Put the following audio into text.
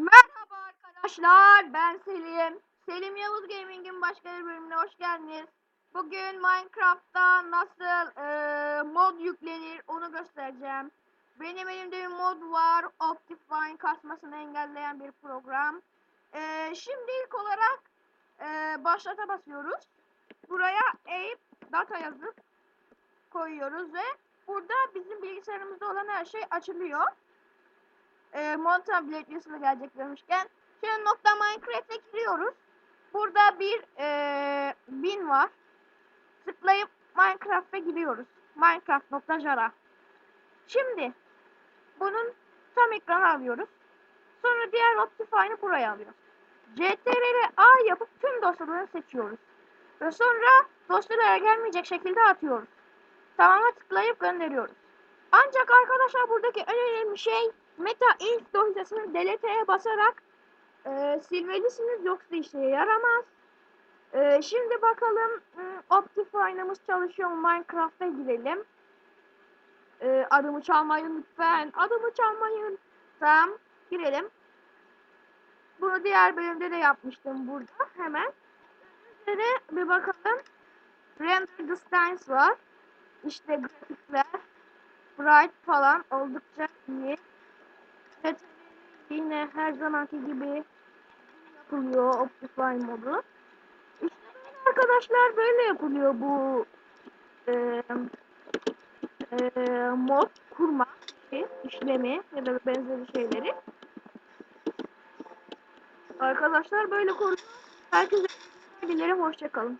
Merhaba arkadaşlar, ben Selim. Selim Yavuz Gaming'in başka bir bölümüne hoş geldiniz. Bugün Minecraft'ta nasıl e, mod yüklenir onu göstereceğim. Benim elimde bir mod var, Optifine kasmasını engelleyen bir program. E, şimdi ilk olarak e, başlata basıyoruz. Buraya Ape data yazıp koyuyoruz ve burada bizim bilgisayarımızda olan her şey açılıyor e, Mountain Blade yazılı gelecek demişken şimdi nokta Minecraft'e giriyoruz. Burada bir e, bin var. Tıklayıp Minecraft'a giriyoruz. Minecraft.jara Şimdi bunun tam ekranı alıyoruz. Sonra diğer Optifine'ı buraya alıyoruz. CTRL A yapıp tüm dosyaları seçiyoruz. Ve sonra dosyalara gelmeyecek şekilde atıyoruz. Tamam'a tıklayıp gönderiyoruz. Ancak arkadaşlar buradaki önemli şey meta int dosyasını delete'ye basarak e, silmelisiniz yoksa işe yaramaz. E, şimdi bakalım hmm, Optifine'ımız çalışıyor? Minecraft'a girelim. E, adımı çalmayın lütfen. Adımı çalmayın. Tamam. Girelim. Bunu diğer bölümde de yapmıştım burada. Hemen. Şöyle bir bakalım. Render distance var. İşte grafikler. Bright falan oldukça iyi. Evet, yine her zamanki gibi yapılıyor Optifine modu. İşte arkadaşlar böyle yapılıyor bu e, e, mod kurma işlemi ya da benzeri şeyleri. Arkadaşlar böyle kuruluyor. Herkese dilerim hoşçakalın.